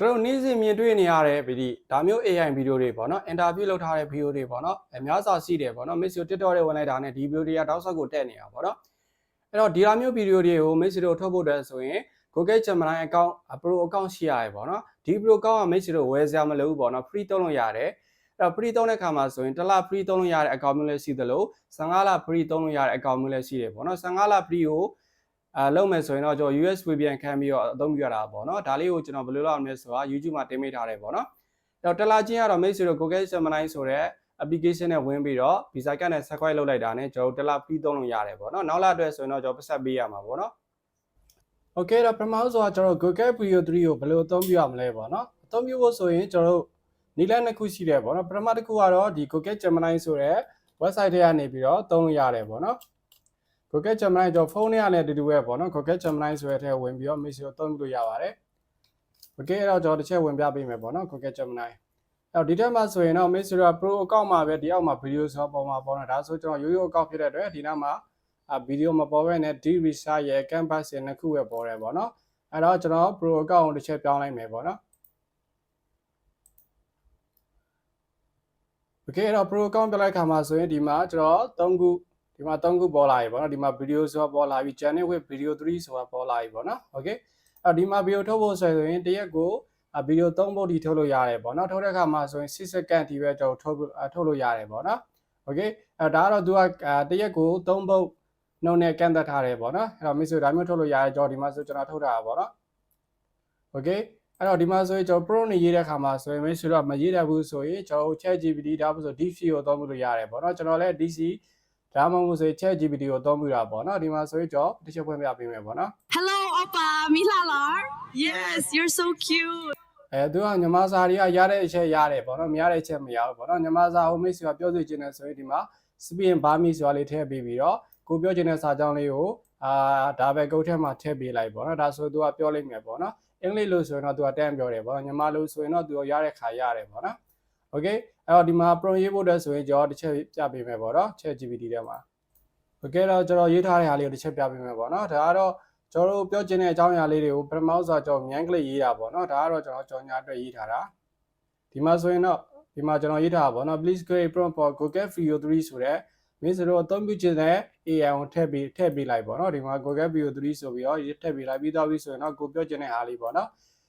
ကျွန်တော်နေ့စဉ်မြင်တွေ့နေရတဲ့ဗီဒီဒါမျိုး AI ဗီဒီယိုတွေပေါ့နော်အင်တာဗျူးလုပ်ထားတဲ့ဗီဒီယိုတွေပေါ့နော်အများစွာရှိတယ်ပေါ့နော် Miss တို့ TikTok တွေဝင်လိုက်တာနဲ့ဒီဗီဒီယိုတွေကတောက်ဆောက်ကိုတက်နေတာပေါ့နော်အဲ့တော့ဒီလိုမျိုးဗီဒီယိုတွေကို Miss တို့ထုတ်ဖို့အတွက်ဆိုရင် Google Gemini account Pro account ရှိရတယ်ပေါ့နော်ဒီ Pro account က Miss တို့ဝယ်စရာမလိုဘူးပေါ့နော် free သုံးလို့ရတယ်အဲ့တော့ free သုံးတဲ့အခါမှာဆိုရင်တစ်လ free သုံးလို့ရတဲ့ account မျိုးလည်းရှိသလို15လ free သုံးလို့ရတဲ့ account မျိုးလည်းရှိတယ်ပေါ့နော်15လ free ကို အာလုပ်မယ်ဆိုရင်တော့ကျွန်တော် US VPN ခံပြီးတော့အသုံးပြုရတာပေါ့နော်ဒါလေးကိုကျွန်တော်ဘယ်လိုလုပ်အောင်လဲဆိုတာ YouTube မှာတင်ပေးထားတယ်ပေါ့နော်အဲ့တော့တစ်လချင်းကတော့ make sure Google Gemini ဆိုတဲ့ application နဲ့ဝင်ပြီးတော့ visa card နဲ့ subscribe လုပ်လိုက်တာနဲ့ကျွန်တော်တစ်လ free သုံးလို့ရတယ်ပေါ့နော်နောက်လအတွက်ဆိုရင်တော့ကျွန်တော်ပတ်ဆက်ပေးရမှာပေါ့နော် Okay တော့ပထမဆုံးကျွန်တော် Google Video 3ကိုဘယ်လိုအသုံးပြုရမလဲပေါ့နော်အသုံးပြုဖို့ဆိုရင်ကျွန်တော်နီလန်းနှစ်ခုရှိတယ်ပေါ့နော်ပထမတစ်ခုကတော့ဒီ Google Gemini ဆိုတဲ့ website ထဲကနေပြီးတော့သုံးလို့ရတယ်ပေါ့နော် Google Gemini ကျွန်တော်ဖုန်းထဲကလည်းအတူတူပဲပေါ့နော် Google Gemini ဆိုတဲ့ထဲဝင်ပြီးတော့ message ကိုသုံးလို့ရပါတယ် Okay အဲ့တော့ကျွန်တော်တစ်ချက်ဝင်ပြပေးမယ်ပေါ့နော် Google Gemini အဲ့တော့ဒီထက်မှဆိုရင်တော့ message Pro account မှာပဲဒီအောက်မှာ video ဆိုပေါ်မှာပေါ့နော်ဒါဆိုကျွန်တော်ရိုးရိုး account ဖြစ်တဲ့အတွက်ဒီနောက်မှာအာဗီဒီယိုမပေါ်ဘဲနဲ့ D research ရဲ့ canvas ရဲ့နှစ်ခုပဲပေါ်တယ်ပေါ့နော်အဲ့တော့ကျွန်တော် pro account ကိုတစ်ချက်ပြောင်းလိုက်မယ်ပေါ့နော် Okay အဲ့တော့ pro account ပြောင်းလိုက်ခါမှာဆိုရင်ဒီမှာကျွန်တော်3ခု ဒီမှာ3ခုပေါ်လာပြီပေါ့နော်ဒီမှာ video ဆိုတာပေါ်လာပြီ channel with video 3ဆိုတာပေါ်လာပြီပေါ့နော် Okay အဲ့ဒီမှာ video ထုတ်ဖို့ဆိုရင်တရက်ကိုဗီဒီယို3ပုတ်ဒီထုတ်လို့ရတယ်ပေါ့နော်ထုတ်တဲ့အခါမှာဆိုရင်6စက္ကန့်ဒီပဲကျွန်တော်ထုတ်ထုတ်လို့ရတယ်ပေါ့နော် Okay အဲ့ဒါကတော့သူကတရက်ကို3ပုတ်နှုတ်နဲ့ကန့်သက်ထားတယ်ပေါ့နော်အဲ့တော့ miss ဒါမျိုးထုတ်လို့ရတယ်ကျွန်တော်ဒီမှာဆိုကျွန်တော်ထုတ်တာပေါ့နော် Okay အဲ့တော့ဒီမှာဆိုရင်ကျွန်တော် pro နဲ့ရေးတဲ့ခါမှာဆိုရင် miss တော့မရေးတတ်ဘူးဆိုရင်ကျွန်တော် chat GPT ဒါမှမဟုတ် DeepSeek ကိုသုံးလို့ရတယ်ပေါ့နော်ကျွန်တော်လည်း DC ဒါမှမဟုတ်ဆိုရင် chat GPT ကိုသုံးပြီးတာပေါ့နော်ဒီမှာဆိုရင်ကျွန်တော်တစ်ချက်ဖွင့်ပြပေးမယ်ပေါ့နော် Hello, Oppa. Milalar. Yes, you're so cute. အဲသူကညမစာတွေကရတဲ့အချက်ရတယ်ပေါ့နော်မရတဲ့အချက်မရဘူးပေါ့နော်ညမစာဟိုမိတ်ဆွေကပြောစီခြင်းနဲ့ဆိုရင်ဒီမှာ spin ဘာမီဆိုတာလေးထည့်ပေးပြီးတော့ကိုပြောခြင်းတဲ့စာကြောင်းလေးကိုအာဒါပဲကုတ်ထဲမှာထည့်ပေးလိုက်ပေါ့နော်ဒါဆိုသူကပြောလိုက်မယ်ပေါ့နော်အင်္ဂလိပ်လို့ဆိုရင်တော့သူကတန်းပြောတယ်ပေါ့နော်ညမလို့ဆိုရင်တော့သူကရတဲ့ခါရတယ်ပေါ့နော် Okay အဲ့တော့ဒီမှာ pro ရေးဖို့တဲ့ဆိုရင်ကျွန်တော်တစ်ချက်ပြပေးမယ်ပေါ့နော် chat GPT ထဲမှာ Okay တော့ကျွန်တော်ရေးထားတဲ့ဟာလေးကိုတစ်ချက်ပြပေးမယ်ပေါ့နော်ဒါကတော့ကျွန်တော်တို့ပြောချင်တဲ့အကြောင်းအရာလေးတွေကိုပထမဆုံးကျွန်တော်မြန်ကလေးရေးတာပေါ့နော်ဒါကတော့ကျွန်တော်ကြော်ညာအတွက်ရေးထားတာဒီမှာဆိုရင်တော့ဒီမှာကျွန်တော်ရေးထားတာပေါ့နော် please create prompt for Google Video 3ဆိုတဲ့မင်းစတော့အသုံးပြုခြင်းတဲ့ AI ကိုထည့်ပြီးထည့်ပေးလိုက်ပေါ့နော်ဒီမှာ Google Video 3ဆိုပြီးတော့ထည့်ပေးလိုက်ပြီးတော့ပြီဆိုရင်တော့ကိုပြောချင်တဲ့ဟာလေးပေါ့နော်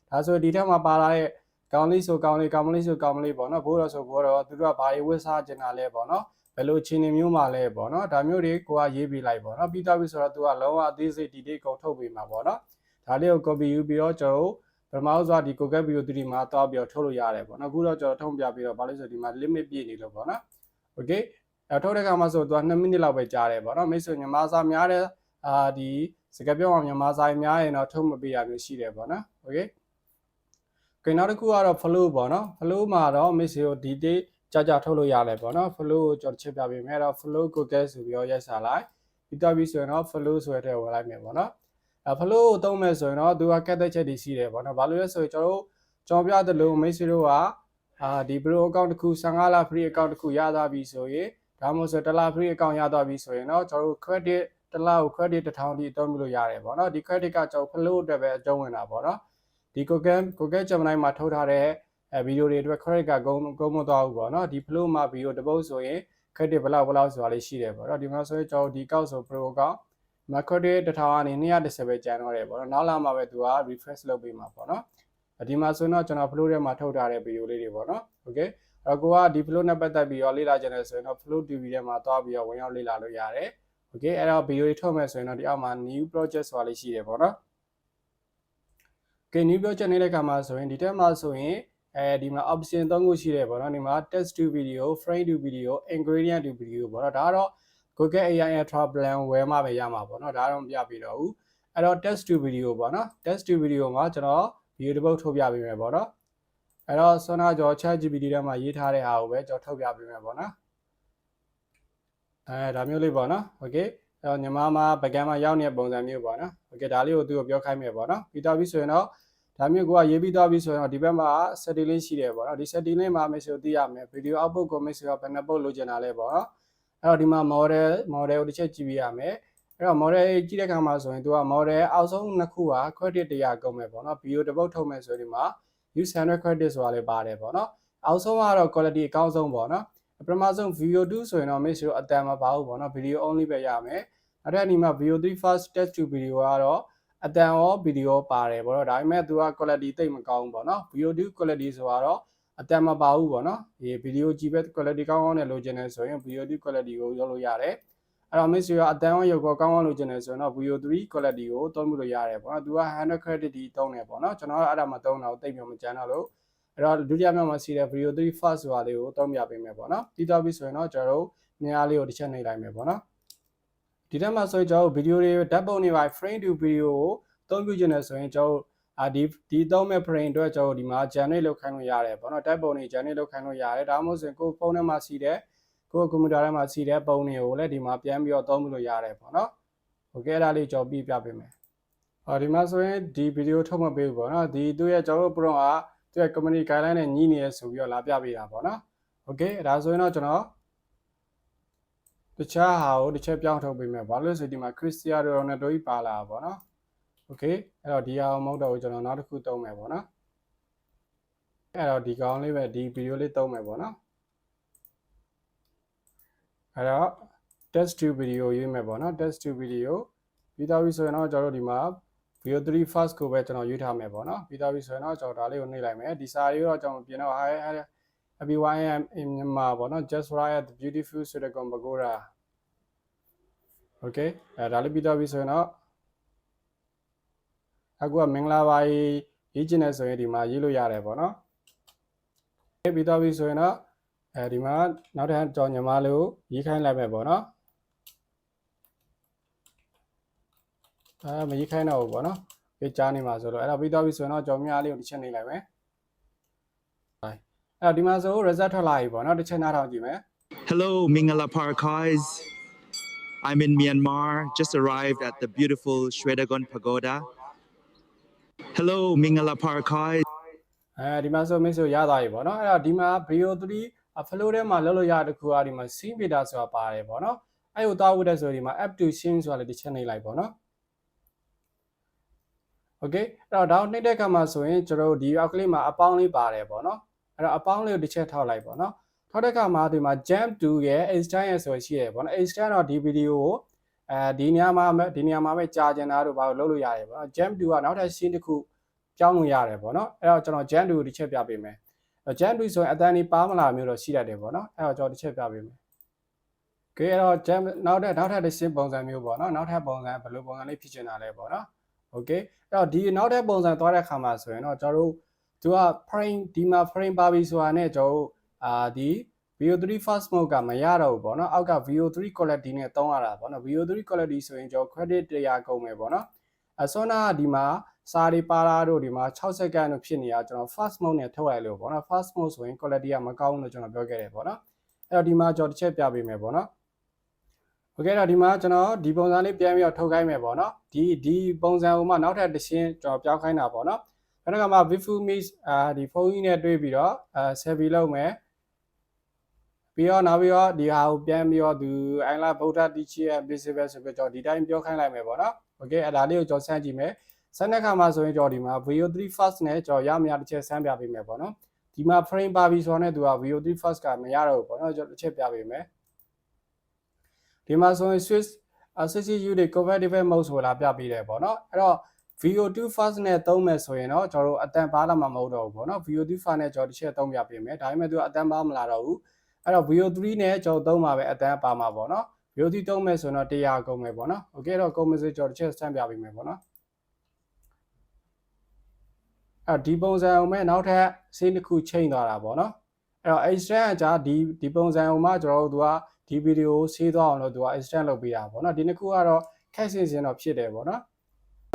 ဒါဆိုဒီထက်မှာပါလာတဲ့ ကောင်းလေးဆိုကောင်းလေးကောင်းမလေးဆိုကောင်းမလေးပေါ့နော်ဘိုးတော်ဆိုဘိုးတော်သူတို့ကဘာတွေဝတ်စားချင်တာလဲပေါ့နော်ဘယ်လိုအခြေအနေမျိုးမှာလဲပေါ့နော်ဒါမျိုးတွေကိုကရေးပေးလိုက်ပေါ့နော်ပြီးတော့ပြီဆိုတော့သူကလုံးဝအသေးစိတ်ဒီလေးကုန်ထုတ်ပေးမှာပေါ့နော်ဒါလေးကို copy ယူပြီးတော့ကျွန်တော်ပထမဆုံးဒီ Google Video 3မှာတောက်ပြီးတော့ထုတ်လို့ရတယ်ပေါ့နော်အခုတော့ကျွန်တော်ထုံးပြပြီးတော့ဘာလို့ဆိုဒီမှာ limit ပြည့်နေလို့ပေါ့နော် okay အဲထုတ်တဲ့ခါမှာဆိုသူက2မိနစ်လောက်ပဲကြာတယ်ပေါ့နော်မိတ်ဆွေညီမစာများတဲ့အာဒီစကားပြောအောင်ညီမစာများရင်တော့ထုတ်မပေးရမျိုးရှိတယ်ပေါ့နော် okay ကဲနောက်တစ်ခုကတော့ flow ပေါ့နော် flow မှာတော့မိတ်ဆွေတို့ဒီ day ကြာကြာထုတ်လို့ရတယ်ပေါ့နော် flow ကိုကျွန်တော်ချက်ပြပေးမယ်အဲ့တော့ flow google ဆိုပြီးတော့ရိုက်စားလိုက်ပြီးတော့ပြီးဆိုရင်တော့ flow ဆိုတဲ့ဝင်လိုက်မယ်ပေါ့နော်အဲ flow ကိုသုံးမယ်ဆိုရင်တော့သူကကတ်တဲ့ချက်တွေရှိတယ်ပေါ့နော်ဘာလို့လဲဆိုရင်ကျွန်တော်တို့ကျွန်တော်ပြတဲ့လို့မိတ်ဆွေတို့ကအာဒီ pro account တစ်ခု15လ free account တစ်ခုရသွားပြီဆိုရင်ဒါမှမဟုတ်ဆိုတစ်လ free account ရသွားပြီဆိုရင်တော့ကျွန်တော်တို့ credit တစ်လကို credit 1000တိအသုံးပြုလို့ရတယ်ပေါ့နော်ဒီ credit ကကျွန်တော် flow အတွက်ပဲအကျုံးဝင်တာပေါ့နော် ဒီ Google Google Gemini မှာထုတ်ထားတဲ့အဲဗီဒီယိုတွေအတွက် credit ကဂုံဂုံမသွားဘူးပေါ့နော်ဒီ flow မှာဗီဒီယိုတစ်ပုတ်ဆိုရင် credit ဘယ်လောက်ဘယ်လောက်ဆိုတာလေးရှိတယ်ပေါ့နော်ဒီမှာဆိုရင်ကျွန်တော်ဒီကောက်ဆို pro ကောက်မှာ credit 1000ကနေ230ပဲကျန်တော့တယ်ပေါ့နော်နောက်လာမှာပဲသူက refresh လုပ်ပေးမှာပေါ့နော်ဒီမှာဆိုတော့ကျွန်တော် flow ထဲမှာထုတ်ထားတဲ့ဗီဒီယိုလေးတွေပေါ့နော် okay အဲ့တော့ကိုကဒီ flow နဲ့ပတ်သက်ပြီးတော့လေ့လာကြတယ်ဆိုရင်တော့ flow TV ထဲမှာသွားပြီးတော့ဝင်ရောက်လေ့လာလို့ရတယ် okay အဲ့တော့ဗီဒီယိုတွေထုတ်မယ်ဆိုရင်တော့ဒီအောက်မှာ new project ဆိုတာလေးရှိတယ်ပေါ့နော် okay new project နေတဲ့ခါမှာဆိုရင်ဒီတက်မှာဆိုရင်အဲဒီမှာ option 3ခုရှိတယ်ပေါ့နော်ဒီမှာ text to video frame to video ingredient to video ပေါ့နော်ဒါကတော့ Google AI Ultra Plan ဝယ်မှပဲရမှာပေါ့နော်ဒါတော့မပြပြတော့ဘူးအဲ့တော့ text to video ပေါ့နော် text to video မှာကျွန်တော် video တစ်ပုတ်ထုတ်ပြပေးမယ်ပေါ့နော်အဲ့တော့ဆွမ်းနာကျော် chat GPT ထဲမှာရေးထားတဲ့ဟာကိုပဲကျွန်တော်ထုတ်ပြပေးမယ်ပေါ့နော်အဲဒါမျိုးလေးပေါ့နော် okay အဲ့တော့ညီမမှာပကံမှာရောက်နေတဲ့ပုံစံမျိုးပေါ့နော် okay ဒါလေးကိုသူ့ကိုပြောခိုင်းမယ်ပေါ့နော်ပြီးတော့ပြီဆိုရင်တော့ဒါမျိုးကိုကရေးပြီးသွားပြီဆိုရင်တော့ဒီဘက်မှာ setting လေးရှိတယ်ပေါ့နော်ဒီ setting လေးမှာ message သိရမယ် video output ကို message ကဘယ်နှပုတ်လိုချင်တာလဲပေါ့နော်အဲ့တော့ဒီမှာ model model ကိုတစ်ချက်ကြည့်ပြရမယ်အဲ့တော့ model ကြည့်တဲ့အခါမှာဆိုရင်သူက model အောက်ဆုံးနှစ်ခုက credit 100ကုန်မယ်ပေါ့နော် video တစ်ပုတ်ထုတ်မယ်ဆိုရင်ဒီမှာ use 100 credit ဆိုတာလည်းပါတယ်ပေါ့နော်အောက်ဆုံးကတော့ quality အကောင်းဆုံးပေါ့နော်ပထမဆုံး video 2ဆိုရင်တော့ make sure အတန်မပါဘူးပေါ့နော် video only ပဲရမယ် နောက်ထပ်ဒီမှာ video 3 first test to video ကတော့အတန်ရော video ပါတယ်ပေါ့နော်ဒါပေမဲ့သူက quality တိတ်မကောင်းဘူးပေါ့နော် video 2 quality ဆိုတော့အတန်မပါဘူးပေါ့နော်ဒီ video ကြည့်ပဲ quality ကောင်းကောင်းနဲ့လိုချင်တယ်ဆိုရင် video 2 quality ကိုရောက်လို့ရတယ်အဲ့တော့ make sure အတန်ရောရုပ်ကောကောင်းကောင်းလိုချင်တယ်ဆိုရင်တော့ video 3 quality ကိုသုံးမှုလို့ရတယ်ပေါ့နော်သူက100 credit ဒီသုံးတယ်ပေါ့နော်ကျွန်တော်ကအဲ့ဒါမှသုံးတာကိုတိတ်ပြီးမကြမ်းတော့လို့အဲ့တော့ဒုတိယမြောက်မှာစီးတဲ့ video 3 first ဆိုတာလေးကိုသုံးပြပေးမယ်ပေါ့နော်ပြီးတော့ပြီဆိုရင်တော့ကျွန်တော်တို့နေရာလေးကိုတစ်ချက်နှိပ်လိုက်မယ်ပေါ့နော် ဒီတက်မှာဆိုရင်ကျွန်တော်တို့ video တွေဓာတ်ပုံတွေပါ frame to video ကိုသုံးပြခြင်းနဲ့ဆိုရင်ကျွန်တော်တို့အာဒီဒီသုံးမဲ့ frame အတွက်ကျွန်တော်တို့ဒီမှာ generate လုပ်ခိုင်းလို့ရတယ်ပေါ့နော်ဓာတ်ပုံတွေ generate လုပ်ခိုင်းလို့ရတယ်ဒါမှမဟုတ်ဆိုရင်ကိုယ်ဖုန်းထဲမှာစီးတဲ့ကိုယ်ကွန်ပျူတာထဲမှာစီးတဲ့ပုံတွေကိုလည်းဒီမှာပြန်ပြီးတော့သုံးပြလို့ရတယ်ပေါ့နော်โอเคအဲ့ဒါလေးကျွန်တော်ပြပြပေးမယ်ဟောဒီမှာဆိုရင်ဒီဗီဒီယိုထုတ်မပေးဘူးပေါ့နော်ဒီသူရဲ့ကျွန်တော်တို့ prompt ကသူရဲ့ community guideline နဲ့ညီးနေရဆိုပြီးတော့လာပြပေးတာပေါ့နော်โอเคဒါဆိုရင်တော့ကျွန်တော် တခြားဟာကိုတစ်ချက်ပြောင်းထုတ်ပေးမယ်ဘာလို့လဲဆိုဒီမှာ Cristiano Ronaldo ကြီးပါလာတာပေါ့နော်โอเคအဲ့တော့ဒီဟာမဟုတ်တော့ဘူးကျွန်တော်နောက်တစ်ခုသုံးမယ်ပေါ့နော်အဲ့တော့ဒီကောင်လေးပဲဒီဗီဒီယိုလေးသုံးမယ်ပေါ့နော်အဲ့တော့ test to video ရေးမယ်ပေါ့နော် test to video ပြီးတော့ပြီဆိုရင်တော့ကျွန်တော်တို့ဒီမှာ video 3 first ကိုပဲကျွန်တော်ရွေးထားမယ်ပေါ့နော်ပြီးတော့ပြီဆိုရင်တော့ကျွန်တော်ဒါလေးကိုနှိပ်လိုက်မယ်ဒီစာရေးတော့ကျွန်တော်ပြင်တော့ hi everyone I am in Myanmar ပေါ့နော် just right at the beautiful Sudakon Pagoda okay အဲဒါလေးပြီးတော့ပြီဆိုရင်တော့အခုကမင်္ဂလာပါရေးချင်တယ်ဆိုရင်ဒီမှာရေးလို့ရတယ်ပေါ့နော်ပြီးတော့ပြီဆိုရင်တော့အဲဒီမှာနောက်ထပ်ကြောင်ညီမလေးကိုရေးခိုင်းလိုက်မယ်ပေါ့နော်အဲမရေးခိုင်းတော့ဘူးပေါ့နော်ပေးကြားနေမှာဆိုတော့အဲ့တော့ပြီးတော့ပြီဆိုရင်တော့ကြောင်မြလေးကိုတစ်ချက်နေလိုက်မယ် အဲ့တော့ဒီမှာဆို result ထွက်လာပြီပေါ့နော်တစ်ချက်နားထောင်ကြည့်မယ် Hello, Mingala Parkais. I'm in Myanmar, just arrived at the beautiful Shwedagon Pagoda. Hello, Mingala Parkais. အဲဒီမှာဆိုမင်းဆိုရသွားပြီပေါ့နော်အဲ့တော့ဒီမှာ video 3 flow ထဲမှာလောက်လို့ရတဲ့ခုကဒီမှာ scene beta ဆိုတာပါတယ်ပေါ့နော်အဲ့ကိုတောက်ဝတ်တဲ့ဆိုဒီမှာ app to scene ဆိုတာလည်းတစ်ချက်နှိပ်လိုက်ပေါ့နော် okay အဲ့တော့ဒါကိုနှိပ်တဲ့အခါမှာဆိုရင်ကျွန်တော်တို့ဒီအောက်ကလေးမှာအပေါင်းလေးပါတယ်ပေါ့နော် အဲ့တော့အပေါင်းလေးကိုတစ်ချက်ထောက်လိုက်ပေါ့နော်ထောက်တဲ့အခါမှာဒီမှာ jump to ရဲ့ extend ရဲ့ဆိုရှိရပေါ့နော် extend တော့ဒီ video ကိုအဲဒီနေရာမှာဒီနေရာမှာပဲကြာကျင်တာတို့ဘာလို့လုပ်လို့ရတယ်ပေါ့နော် jump to ကနောက်ထပ် scene တစ်ခုပြောင်းလို့ရတယ်ပေါ့နော်အဲ့တော့ကျွန်တော် jump to ကိုတစ်ချက်ပြပေးမယ် jump to ဆိုရင်အတန်းဒီပါမလာမျိုးတော့ရှိတတ်တယ်ပေါ့နော်အဲ့တော့ကျွန်တော်တစ်ချက်ပြပေးမယ်ကဲအဲ့တော့ jump နောက်ထပ်နောက်ထပ်တစ်ရှင်းပုံစံမျိုးပေါ့နော်နောက်ထပ်ပုံစံဘယ်လိုပုံစံလေးဖြစ်ချင်တာလဲပေါ့နော် okay အဲ့တော့ဒီနောက်ထပ်ပုံစံသွားတဲ့အခါမှာဆိုရင်တော့ကျွန်တော်တို့ သူက frame ဒီမှာ frame ပါပြီဆိုတာနဲ့ကျွန်တော်တို့အာဒီ VO3 fast mode ကမရတော့ဘူးပေါ့နော်အောက်က VO3 quality နဲ့သုံးရတာပေါ့နော် VO3 quality ဆိုရင်ကျွန်တော် credit 100ကုန်မယ်ပေါ့နော်အစောနာဒီမှာစာရီပါလာတို့ဒီမှာ6စက္ကန့်လို့ဖြစ်နေတာကျွန်တော် fast mode နဲ့ထုတ်လိုက်လို့ပေါ့နော် fast mode ဆိုရင် quality ကမကောင်းဘူးလို့ကျွန်တော်ပြောခဲ့တယ်ပေါ့နော်အဲ့တော့ဒီမှာကျွန်တော်တစ်ချက်ပြပေးမယ်ပေါ့နော်โอเคတော့ဒီမှာကျွန်တော်ဒီပုံစံလေးပြန်ပြီးတော့ထုတ်ခိုင်းမယ်ပေါ့နော်ဒီဒီပုံစံဟိုမှာနောက်ထပ်တစ်ရှင်းကျွန်တော်ပြောင်းခိုင်းတာပေါ့နော် အဲ့တော့ကမှ Vifu Mix အာဒီဖုန်းကြီးနဲ့တွေ့ပြီးတော့အဲ selfie လုပ်မယ်ပြီးတော့နောက်ပြီးတော့ဒီဟာကိုပြန်ပြီးတော့သူအိုင်လာဗုဒ္ဓတိချီရဲ့ visible ဆိုပြီးတော့ဒီတိုင်းပြောခိုင်းလိုက်မယ်ပေါ့နော်โอเคအဲ့ဒါလေးကိုကျွန်တော်ဆန်းကြည့်မယ်ဆန်းတဲ့ခါမှာဆိုရင်ကျွန်တော်ဒီမှာ VO3 first နဲ့ကျွန်တော်ရမရတစ်ချက်ဆန်းပြပေးမယ်ပေါ့နော်ဒီမှာ frame ပါပြီဆိုတော့ねသူက VO3 first ကမရတော့ဘူးပေါ့နော်ကျွန်တော်တစ်ချက်ပြပေးမယ်ဒီမှာဆိုရင် Swiss CCU တွေ compatible mode ဆိုလာပြပေးတယ်ပေါ့နော်အဲ့တော့ VO2 fast နဲ့သုံးမယ်ဆိုရင်တော့ကျွန်တော်တို့အတန်ပါလာမှာမဟုတ်တော့ဘူးပေါ့နော် VO2 fast နဲ့ကျွန်တော်တစ်ချက်သုံးပြပေးမယ်ဒါပေမဲ့သူကအတန်ပါမလာတော့ဘူးအဲ့တော့ VO3 နဲ့ကျွန်တော်သုံးမှာပဲအတန်ပါမှာပေါ့နော် VO3 သုံးမယ်ဆိုရင်တော့100ကုန်မယ်ပေါ့နော် okay တော့ကုန်မယ်ဆိုကျွန်တော်တစ်ချက်စမ်းပြပေးမယ်ပေါ့နော်အဲ့တော့ဒီပုံစံအောင်မဲ့နောက်ထပ်စင်းတစ်ခုချိန်သွားတာပေါ့နော်အဲ့တော့ extend အကြာဒီဒီပုံစံအောင်မှကျွန်တော်တို့ကဒီဗီဒီယိုဆေးသွားအောင်လို့သူက extend လုပ်ပေးတာပေါ့နော်ဒီနှစ်ခုကတော့ခက်ဆင်ဆင်တော့ဖြစ်တယ်ပေါ့နော်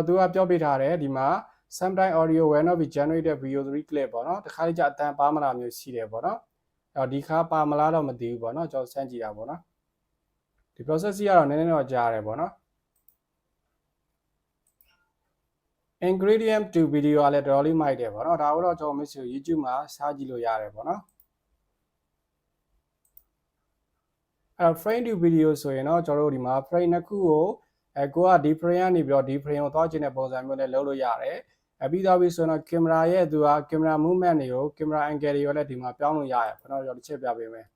သူကပြောပြထားတယ်ဒီမှာ sometime audio will not be generated video 3 clip ပေါ့နော်တခါလေးကျအတန်ပါမလာမျိုးရှိတယ်ပေါ့နော်အဲ့တော့ဒီခါပါမလားတော့မသိဘူးပေါ့နော်ကျွန်တော်စမ်းကြည့်တာပေါ့နော်ဒီ process ကြီးကတော့နည်းနည်းတော့ကြားရတယ်ပေါ့နော် ingredient to video ကလည်းတော်တော်လေးမိုက်တယ်ပေါ့နော်ဒါတော့ကျွန်တော် miss YouTube မှာစားကြည့်လို့ရတယ်ပေါ့နော်အဲ့ frame to video ဆိုရင်တော့ကျွန်တော်တို့ဒီမှာ frame နှစ်ခုကို အဲကိုကဒီ frame ကနေပြီးတော့ဒီ frame ကိုသွားချင်တဲ့ပုံစံမျိုးနဲ့လုပ်လို့ရတယ်အဲ အပြီးသွားပြီဆိုတော့ကင်မရာရဲ့သူကကင်မရာ movement တွေကိုကင်မရာ angle တွေကိုလည်းဒီမှာပြောင်းလို့ရရပေါ့နော်ကျွန်တော်တစ်ချက်ပြပေးမယ်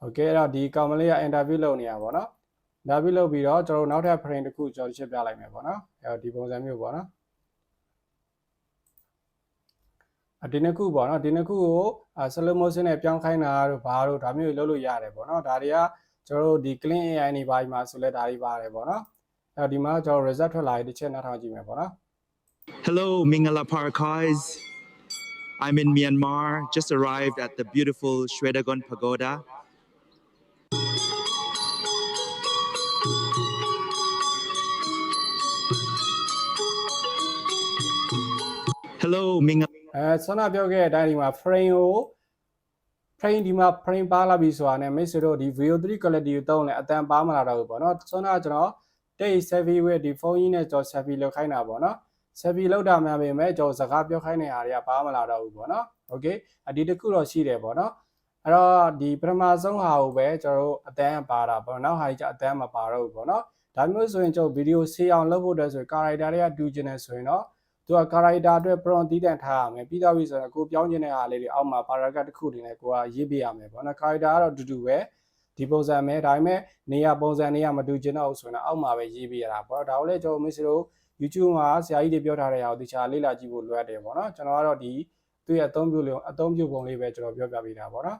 โอเคအဲ့တော့ဒီကောင်မလေးက interview လုပ်နေတာပေါ့နော် interview လုပ်ပြီးတော့ကျွန်တော်တို့နောက်ထပ် frame တစ်ခုကျွန်တော်တစ်ချက်ပြလိုက်မယ်ပေါ့နော်အဲ့တော့ဒီပုံစံမျိုးပေါ့နော်အဒီနှစ်ခုပေါ့နော်ဒီနှစ်ခုကို slow motion နဲ့ပြောင်းခိုင်းတာတို့ဘာတို့ဒါမျိုးတွေလုပ်လို့ရတယ်ပေါ့နော်ဒါတွေက ကျွန်တော်တို့ဒီ clean AI နေပါမှာဆိုလဲဒါတွေပါတယ်ပေါ့နော်အဲ့တော့ဒီမှာကျွန်တော် result ထွက်လာရင်တစ်ချက်နားထောင်ကြည့်မယ်ပေါ့နော် Hello, Mingala Parkais. I'm in Myanmar, just arrived at the beautiful Shwedagon Pagoda. Hello, Mingala. အဲဆွမ်းနာပြောခဲ့တဲ့အတိုင်းဒီမှာ frame ကို frame ဒီမှာ frame ပါလာပြီဆိုတာနဲ့မိတ်ဆွေတို့ဒီ VO3 quality ကိုတုံးလဲအတန်ပါမလာတော့ဘူးပေါ့နော်ဆွမ်းနာကျွန်တော် take selfie with ဒီဖုန်းကြီးနဲ့ကျွန်တော် selfie လုပ်ခိုင်းတာပေါ့နော် selfie လုပ်တာမှန်ပေမဲ့ကျွန်တော်စကားပြောခိုင်းတဲ့ဟာတွေကပါမလာတော့ဘူးပေါ့နော် okay အဒီတစ်ခုတော့ရှိတယ်ပေါ့နော်အဲ့တော့ဒီပထမဆုံးဟာကိုပဲကျွန်တော်တို့အတန်းပါတာပေါ့နော်နောက်ဟာကြီးကျအတန်းမပါတော့ဘူးပေါ့နော်ဒါမျိုးဆိုရင်ကျွန်တော်ဗီဒီယိုဆေးအောင်လုပ်ဖို့အတွက်ဆိုရင် character တွေကတူကျင်နေဆိုရင်တော့ သူက character အတွက် prompt တီးတန့်ထားရမယ်ပြီးတော့ပြီဆိုတော့ကိုပြောင်းကျင်တဲ့ဟာလေးတွေအောက်မှာ paragraph တစ်ခုတည်းနဲ့ကိုကရေးပြရမယ်ပေါ့နော် character ကတော့တူတူပဲဒီပုံစံပဲဒါပေမဲ့နေရာပုံစံနေရာမတူကျင်တော့ဘူးဆိုရင်အောက်မှာပဲရေးပြရတာပေါ့ဒါကိုလည်းကျွန်တော်မစ်စတို့ YouTube မှာဆရာကြီးတွေပြောထားတဲ့ဟာကိုတခြားလေ့လာကြည့်ဖို့လိုအပ်တယ်ပေါ့နော်ကျွန်တော်ကတော့ဒီသူ့ရဲ့အသုံးပြုလို့အသုံးပြုပုံလေးပဲကျွန်တော်ပြောပြပေးတာပေါ့နော်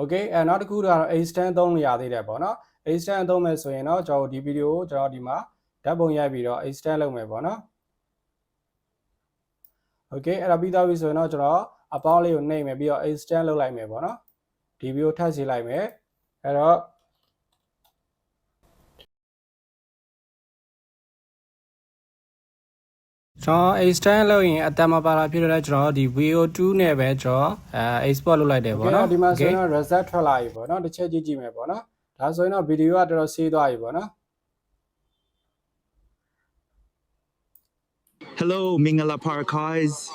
Okay အဲနောက်တစ်ခုကတော့ extend သုံးလို့ရသေးတယ်ပေါ့နော် extend သုံးမယ်ဆိုရင်တော့ကျွန်တော်ဒီဗီဒီယိုကိုကျွန်တော်ဒီမှာဓာတ်ပုံရိုက်ပြီးတော့ extend လုပ်မယ်ပေါ့နော် Okay အဲ့ဒါပြီးသားပြီဆိုရင်တော့ကျွန်တော်အပေါင်းလေးကိုနှိပ်မယ်ပြီးတော့ extend လုပ်လိုက်မယ်ပေါ့နော်ဒီဗီဒီယိုထပ်စီလိုက်မယ်အဲ့တော့ကျွန်တော် extend လုပ်ရင်အတမပါလာဖြစ်တော့ကျွန်တော်ဒီ VO2 နဲ့ပဲကျွန်တော်အဲ export လုပ်လိုက်တယ်ပေါ့နော်ဒီမှာဆိုရင်တော့ result ထွက်လာပြီပေါ့နော်တစ်ချက်ကြည့်ကြည့်မယ်ပေါ့နော်ဒါဆိုရင်တော့ဗီဒီယိုကတော်တော်ဆေးသွားပြီပေါ့နော် Hello, Mingala Parkais.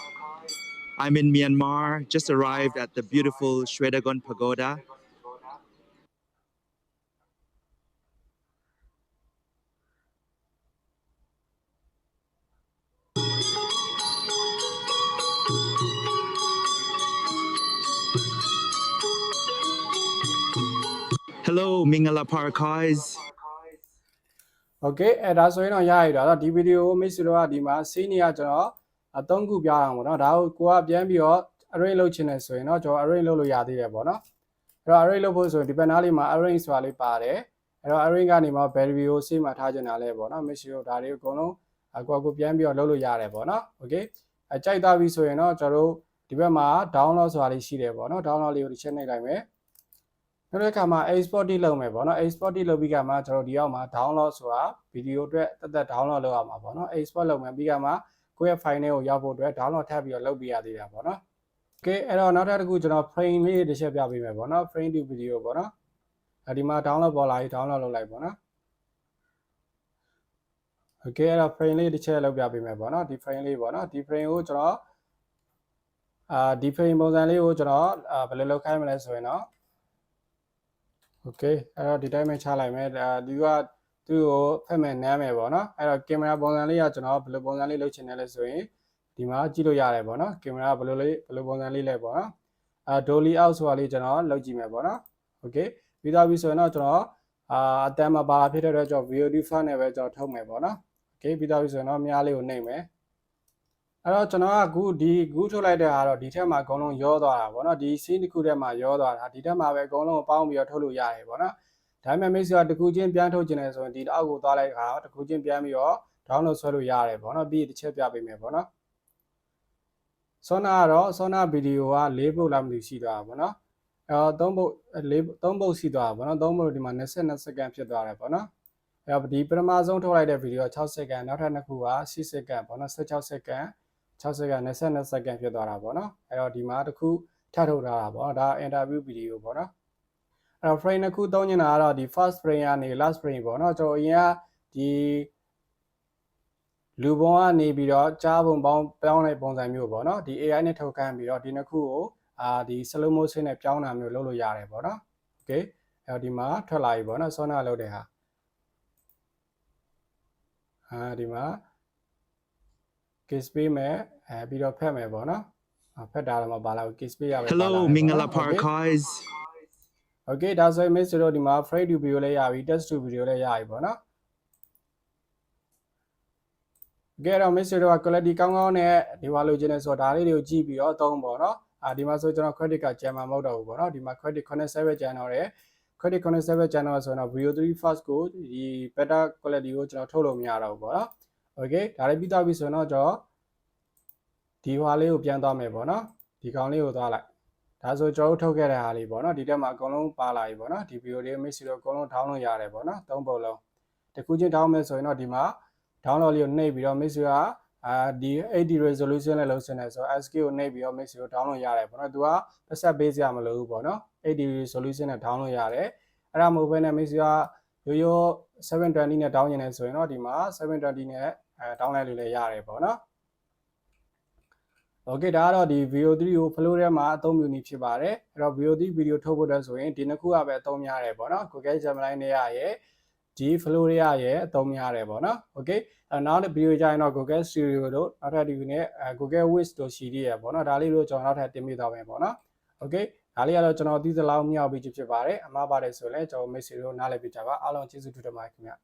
I'm in Myanmar, just arrived at the beautiful Shwedagon Pagoda. Hello, Mingala Parkais. Okay အဲဒါဆိုရင်တော့ရရတာတော့ဒီဗီဒီယိုကိုမိတ်ဆွေတို့ကဒီမှာစီးနေရကျွန်တော်အသုံးခုပြအောင်ပေါ့နော်ဒါကိုကိုကပြန်ပြီးတော့ arrange လုပ်ချင်တယ်ဆိုရင်တော့ကျွန်တော် arrange လုပ်လို့ရသေးတယ်ပေါ့နော်အဲ့တော့ arrange လုပ်ဖို့ဆိုရင်ဒီဘက်နားလေးမှာ arrange ဆိုတာလေးပါတယ်အဲ့တော့ arrange ကနေမှ battery ကိုစေးမှထားချင်တာလဲပေါ့နော်မိတ်ဆွေတို့ဒါတွေအကုန်လုံးအကွာကိုပြန်ပြီးတော့လုပ်လို့ရတယ်ပေါ့နော် okay အကြိုက်သွားပြီဆိုရင်တော့ကျွန်တော်တို့ဒီဘက်မှာ download ဆိုတာလေးရှိတယ်ပေါ့နော် download လေးကိုတစ်ချက်နှိပ်လိုက်မယ် နောက်တစ်ခါမှာ export တိလုပ်မယ်ပေါ့နော် export တိလုပ်ပြီးကမှကျွန်တော်ဒီအောက်မှာ download ဆိုတာဗီဒီယိုအတွက်တက်တက် download လုပ်ရမှာပေါ့နော် export လုပ်မယ်ပြီးကမှကိုယ့်ရဲ့ file လေးကိုရောက်ဖို့အတွက် download ထပ်ပြီးတော့လုပ်ပြရသေးတာပေါ့နော် okay အဲ့တော့နောက်ထပ်တစ်ခုကျွန်တော် frame လေးတစ်ချက်ပြပေးမယ်ပေါ့နော် frame to video ပေါ့နော်အဲဒီမှာ download ပေါ်လာပြီး download လုပ်လိုက်ပေါ့နော် okay အဲ့တော့ frame လေးတစ်ချက်လုပ်ပြပေးမယ်ပေါ့နော်ဒီ frame လေးပေါ့နော်ဒီ frame ကိုကျွန်တော်အာဒီ frame ပုံစံလေးကိုကျွန်တော်အာဘယ်လိုလုပ်ခိုင်းမလဲဆိုရင်တော့ okay အဲ့တော့ဒီတိုင်းပဲချလိုက်မယ်ဒါဒီကသူ့ကိုဖက်မဲ့နမ်းမယ်ပေါ့နော်အဲ့တော့ကင်မရာပုံစံလေးကကျွန်တော်ဘယ်လိုပုံစံလေးလုပ်ချင်တယ်လဲဆိုရင်ဒီမှာကြည့်လို့ရတယ်ပေါ့နော်ကင်မရာဘယ်လိုလေးဘယ်လိုပုံစံလေးလဲပေါ့နော်အာ dolly out ဆိုတာလေးကျွန်တော်လုပ်ကြည့်မယ်ပေါ့နော် okay ပြီးသားပြီဆိုရင်တော့ကျွန်တော်အာအတန်းမှာပါလာဖြစ်တဲ့အတွက်ကျွန်တော် VOD file နဲ့ပဲကျွန်တော်ထုတ်မယ်ပေါ့နော် okay ပြီးသားပြီဆိုရင်တော့မြားလေးကိုနှိပ်မယ် အဲ့တော့ကျွန်တော်ကအခုဒီအခုထုတ်လိုက်တဲ့ဟာတော့ဒီထက်မှာအကုန်လုံးရောသွားတာပေါ့နော်ဒီ scene တစ်ခုထဲမှာရောသွားတာဒီထက်မှာပဲအကုန်လုံးကိုပေါင်းပြီးတော့ထုတ်လို့ရတယ်ပေါ့နော်ဒါပေမဲ့မိတ်ဆွေကတစ်ခုချင်းပြန်ထုတ်ကျင်တယ်ဆိုရင်ဒီအောက်ကိုသွားလိုက်ခါတစ်ခုချင်းပြန်ပြီးတော့ download ဆွဲလို့ရတယ်ပေါ့နော်ပြီးတစ်ချက်ပြပေးမယ်ပေါ့နော်ဆောနာကတော့ဆောနာဗီဒီယိုက၄ပုတ်လောက်မသိရှိသွားတာပေါ့နော်အဲတော့၃ပုတ်၄၃ပုတ်ရှိသွားတာပေါ့နော်၃ပုတ်ဒီမှာ22စက္ကန့်ဖြစ်သွားတယ်ပေါ့နော်အဲတော့ဒီပထမဆုံးထုတ်လိုက်တဲ့ဗီဒီယို6စက္ကန့်နောက်ထပ်နှစ်ခုက6စက္ကန့်ပေါ့နော်16စက္ကန့် 6စက္ကန့်22စက္ကန့်ဖြစ်သွားတာပေါ့နော်အဲတော့ဒီမှာတစ်ခုထပ်ထုတ်ထားတာပေါ့ဒါ interview ဗီဒီယိုပေါ့နော်အဲ့တော့ frame တစ်ခုသုံးနေတာကတော့ဒီ first frame ကနေ last frame ပေါ့နော်ကျွန်တော်အရင်ကဒီလူပုံကနေပြီးတော့ကြားပုံပေါင်းပြောင်းတဲ့ပုံစံမျိုးပေါ့နော်ဒီ AI နဲ့ထုတ်ခန်းပြီးတော့ဒီနှစ်ခုကိုအာဒီ slow motion နဲ့ပြောင်းတာမျိုးလုပ်လို့ရတယ်ပေါ့နော် okay အဲ့တော့ဒီမှာထွက်လာပြီပေါ့နော် Sona လုပ်တဲ့ဟာအာဒီမှာ case ပေးမယ်အဲပြီးတော့ဖက်မယ်ပေါ့နော်အာဖက်တာတော့မပါလာဘူး case ပေးရမယ်ပါလာ Hello, တယ်ပေါ့နော် Mingala Okay? Parkais. Okay ဒါဆိုရင် miss တို့ဒီမှာ free to video လည်းရပြီ test to video လည်းရပြီပေါ့နော်ကဲတော့ miss တို့က quality ကောင်းကောင်းနဲ့ဒီမှာလိုချင်နေဆိုတော့ဒါလေးတွေကိုကြည့်ပြီးတော့သုံးပေါ့နော်အာဒီမှာဆိုကျွန်တော် credit က channel မဟုတ်တော့ဘူးပေါ့နော်ဒီမှာ credit 87 channel တဲ့ credit 87 channel ဆိုတော့ video 3 first ကိုဒီ better quality ကိုကျွန်တော်ထုတ်လို့မရတော့ဘူးပေါ့နော် okay ဒါလေးပြီးသွားပြီဆိုရင်တော့ကျွန်တော်ဒီဟွာလေးကိုပြန်သွားမယ်ပေါ့နော်ဒီကောင်လေးကိုသွားလိုက်ဒါဆိုကျွန်တော်တို့ထုတ်ခဲ့တဲ့ဟာလေးပေါ့နော်ဒီတက်မှာအကုန်လုံးပါလာပြီပေါ့နော်ဒီဗီဒီယိုလေး miss လို့အကုန်လုံး download ရတယ်ပေါ့နော်သုံးပုံလုံးတစ်ခုချင်း download မယ်ဆိုရင်တော့ဒီမှာ download လေးကိုနှိပ်ပြီးတော့ miss ကအာဒီ80 resolution နဲ့လုပ်စင်တယ်ဆိုတော့ SK ကိုနှိပ်ပြီးတော့ miss ကို download ရတယ်ပေါ့နော်သူကပတ်ဆက်ပေးစရာမလိုဘူးပေါ့နော်80 resolution နဲ့ download ရတယ်အဲ့ဒါမဟုတ်ဘဲနဲ့ miss ကရိုးရိုး720နဲ့ down နေတယ်ဆိုရင်တော့ဒီမှာ720နဲ့ အဲ download လုပ်လည်းရတယ်ပေါ့နော် Okay ဒါကတော့ဒီ VO3 ကို flow ထဲမှာအသုံးပြုနေဖြစ်ပါတယ်အဲ့တော့ VO3 ဗီဒီယိုထုတ်ဖို့အတွက်ဆိုရင်ဒီနှစ်ခုကပဲအသုံးများတယ်ပေါ့နော် Google Gemini နဲ့ရရဲ့ဒီ flow ရရဲ့အသုံးများတယ်ပေါ့နော် Okay အဲ့နောက်ဗီဒီယိုကြရင်တော့ Google Studio တို့နောက်ထပ်ဒီနဲ့ Google Wiz တို့ရှိသေးရပေါ့နော်ဒါလေးတို့ကျွန်တော်နောက်ထပ်တင်ပြသွားမယ်ပေါ့နော် Okay ဒါလေးကတော့ကျွန်တော်သိသလောက်မြောက်ပြီးဖြစ်ပါတယ်အမှားပါတယ်ဆိုရင်လည်းကျွန်တော် message တို့နားလည်ပြကြပါအားလုံးကျေးဇူးတူတယ်ပါခင်ဗျာ